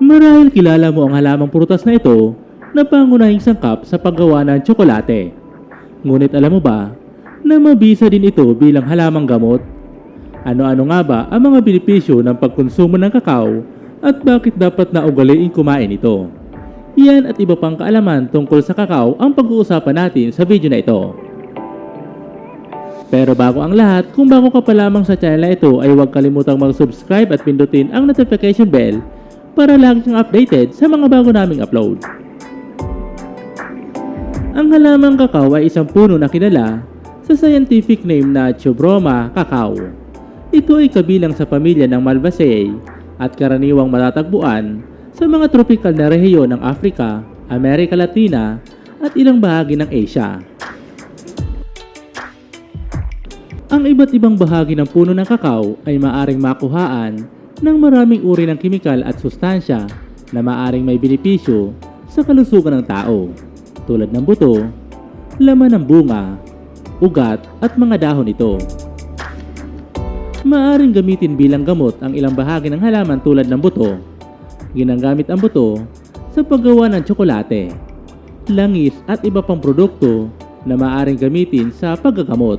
Marahil kilala mo ang halamang prutas na ito na pangunahing sangkap sa paggawa ng tsokolate. Ngunit alam mo ba na mabisa din ito bilang halamang gamot? Ano-ano nga ba ang mga benepisyo ng pagkonsumo ng kakao at bakit dapat na ugaliin kumain ito? Yan at iba pang kaalaman tungkol sa kakao ang pag-uusapan natin sa video na ito. Pero bago ang lahat, kung bago ka pa lamang sa channel na ito ay huwag kalimutang mag-subscribe at pindutin ang notification bell para lagi kang updated sa mga bago naming upload. Ang halamang kakao ay isang puno na kilala sa scientific name na Chobroma cacao. Ito ay kabilang sa pamilya ng Malvaceae at karaniwang matatagpuan sa mga tropical na rehiyon ng Africa, Amerika Latina at ilang bahagi ng Asia. Ang iba't ibang bahagi ng puno ng kakao ay maaring makuhaan ng maraming uri ng kimikal at sustansya na maaring may benepisyo sa kalusugan ng tao tulad ng buto, laman ng bunga, ugat at mga dahon nito. Maaring gamitin bilang gamot ang ilang bahagi ng halaman tulad ng buto. Ginagamit ang buto sa paggawa ng tsokolate, langis at iba pang produkto na maaring gamitin sa paggagamot.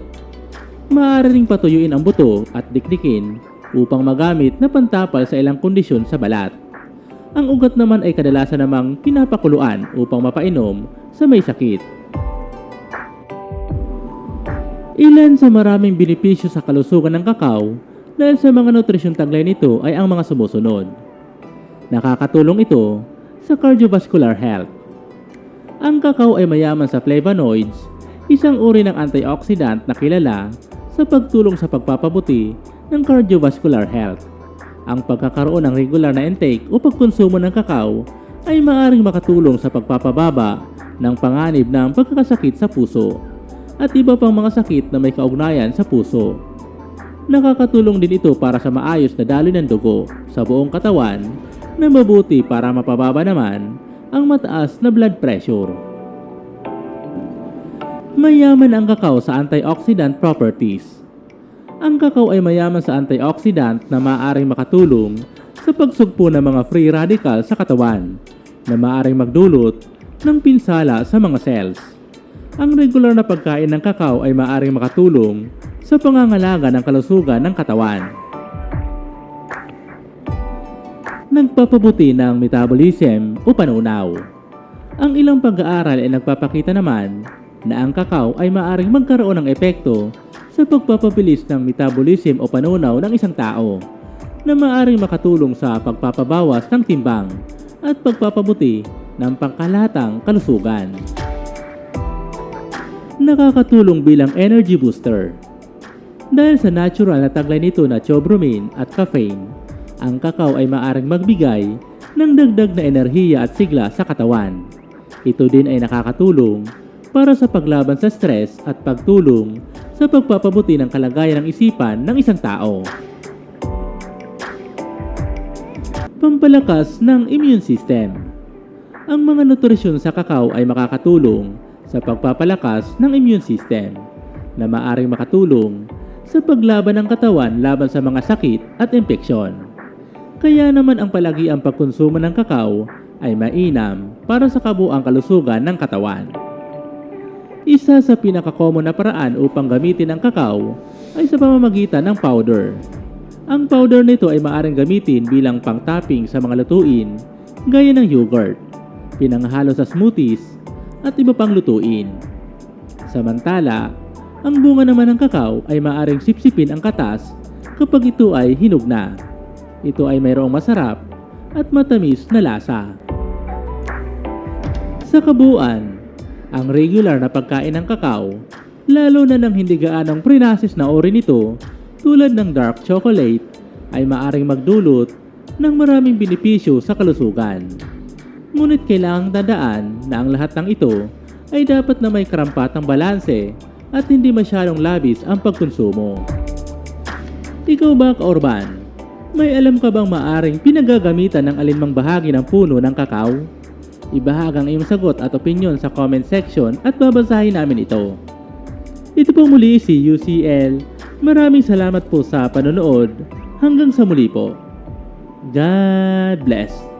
Maaari ring patuyuin ang buto at dikdikin upang magamit na pantapal sa ilang kondisyon sa balat. Ang ugat naman ay kadalasan namang pinapakuluan upang mapainom sa may sakit. Ilan sa maraming benepisyo sa kalusugan ng kakao dahil sa mga nutrisyong taglay nito ay ang mga sumusunod. Nakakatulong ito sa cardiovascular health. Ang kakao ay mayaman sa flavonoids, isang uri ng antioxidant na kilala sa pagtulong sa pagpapabuti ng cardiovascular health. Ang pagkakaroon ng regular na intake o pagkonsumo ng kakao ay maaring makatulong sa pagpapababa ng panganib ng pagkakasakit sa puso at iba pang mga sakit na may kaugnayan sa puso. Nakakatulong din ito para sa maayos na daloy ng dugo sa buong katawan na mabuti para mapababa naman ang mataas na blood pressure. Mayaman ang kakao sa antioxidant properties. Ang kakao ay mayaman sa antioxidant na maaaring makatulong sa pagsugpo ng mga free radical sa katawan na maaaring magdulot ng pinsala sa mga cells. Ang regular na pagkain ng kakao ay maaaring makatulong sa pangangalaga ng kalusugan ng katawan. Nagpapabuti ng metabolism o panunaw. Ang ilang pag-aaral ay nagpapakita naman na ang kakao ay maaaring magkaroon ng epekto sa pagpapabilis ng metabolism o panunaw ng isang tao na maaaring makatulong sa pagpapabawas ng timbang at pagpapabuti ng pangkalatang kalusugan. Nakakatulong bilang energy booster. Dahil sa natural na taglay nito na chobromin at caffeine, ang kakao ay maaaring magbigay ng dagdag na enerhiya at sigla sa katawan. Ito din ay nakakatulong para sa paglaban sa stress at pagtulong sa pagpapabuti ng kalagayan ng isipan ng isang tao. Pampalakas ng immune system. Ang mga nutrisyon sa kakao ay makakatulong sa pagpapalakas ng immune system na maaring makatulong sa paglaban ng katawan laban sa mga sakit at impeksyon. Kaya naman ang palagi ang pagkonsumo ng kakao ay mainam para sa kabuang kalusugan ng katawan. Isa sa pinakakomon na paraan upang gamitin ang kakao ay sa pamamagitan ng powder. Ang powder nito ay maaaring gamitin bilang pang-topping sa mga lutuin gaya ng yogurt, pinanghalo sa smoothies, at iba pang lutuin. Samantala, ang bunga naman ng kakao ay maaaring sipsipin ang katas kapag ito ay hinog na. Ito ay mayroong masarap at matamis na lasa. Sa kabuuan, ang regular na pagkain ng kakao, lalo na ng hindi gaanong prinasis na ori nito tulad ng dark chocolate, ay maaring magdulot ng maraming benepisyo sa kalusugan. Ngunit kailangang dadaan na ang lahat ng ito ay dapat na may karampatang balanse at hindi masyadong labis ang pagkonsumo. Ikaw ba, Kaorban? May alam ka bang maaring pinagagamitan ng alinmang bahagi ng puno ng kakao? Ibahag ang iyong sagot at opinion sa comment section at babasahin namin ito. Ito po muli si UCL. Maraming salamat po sa panonood. Hanggang sa muli po. God bless.